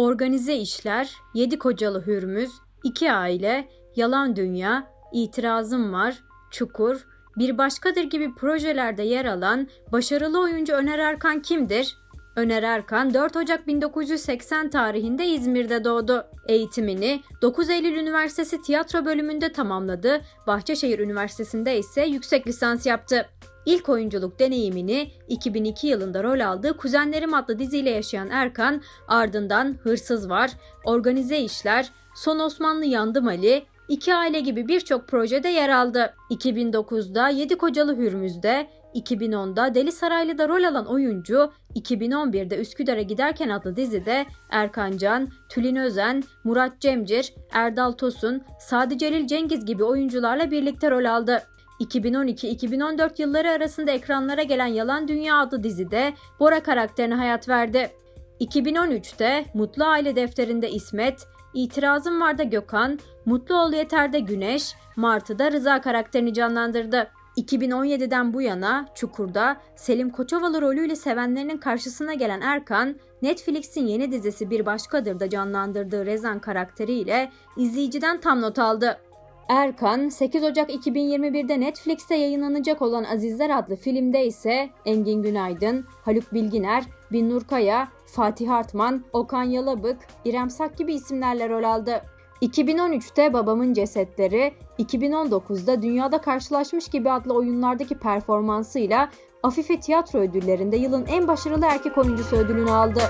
Organize işler, Yedi Kocalı Hürmüz, İki Aile, Yalan Dünya, İtirazım Var, Çukur, Bir Başkadır gibi projelerde yer alan başarılı oyuncu Öner Erkan kimdir? Öner Erkan 4 Ocak 1980 tarihinde İzmir'de doğdu. Eğitimini 9 Eylül Üniversitesi Tiyatro bölümünde tamamladı. Bahçeşehir Üniversitesi'nde ise yüksek lisans yaptı. İlk oyunculuk deneyimini 2002 yılında rol aldığı Kuzenlerim adlı diziyle yaşayan Erkan, ardından Hırsız Var, Organize İşler, Son Osmanlı Yandım Ali, İki Aile gibi birçok projede yer aldı. 2009'da Yedi Kocalı Hürmüz'de, 2010'da Deli Saraylı'da rol alan oyuncu, 2011'de Üsküdar'a giderken adlı dizide Erkan Can, Tülin Özen, Murat Cemcir, Erdal Tosun, Sadi Celil Cengiz gibi oyuncularla birlikte rol aldı. 2012-2014 yılları arasında ekranlara gelen Yalan Dünya adlı dizide Bora karakterine hayat verdi. 2013'te Mutlu Aile Defteri'nde İsmet, İtirazım Var'da Gökhan, Mutlu Ol Yeter'de Güneş, Martı'da Rıza karakterini canlandırdı. 2017'den bu yana Çukur'da Selim Koçovalı rolüyle sevenlerinin karşısına gelen Erkan, Netflix'in yeni dizisi Bir Başkadır'da canlandırdığı Rezan karakteriyle izleyiciden tam not aldı. Erkan, 8 Ocak 2021'de Netflix'te yayınlanacak olan Azizler adlı filmde ise Engin Günaydın, Haluk Bilginer, Binnur Kaya, Fatih Artman, Okan Yalabık, İrem Sak gibi isimlerle rol aldı. 2013'te Babamın Cesetleri, 2019'da Dünyada Karşılaşmış gibi adlı oyunlardaki performansıyla Afife Tiyatro Ödülleri'nde yılın en başarılı erkek oyuncusu ödülünü aldı.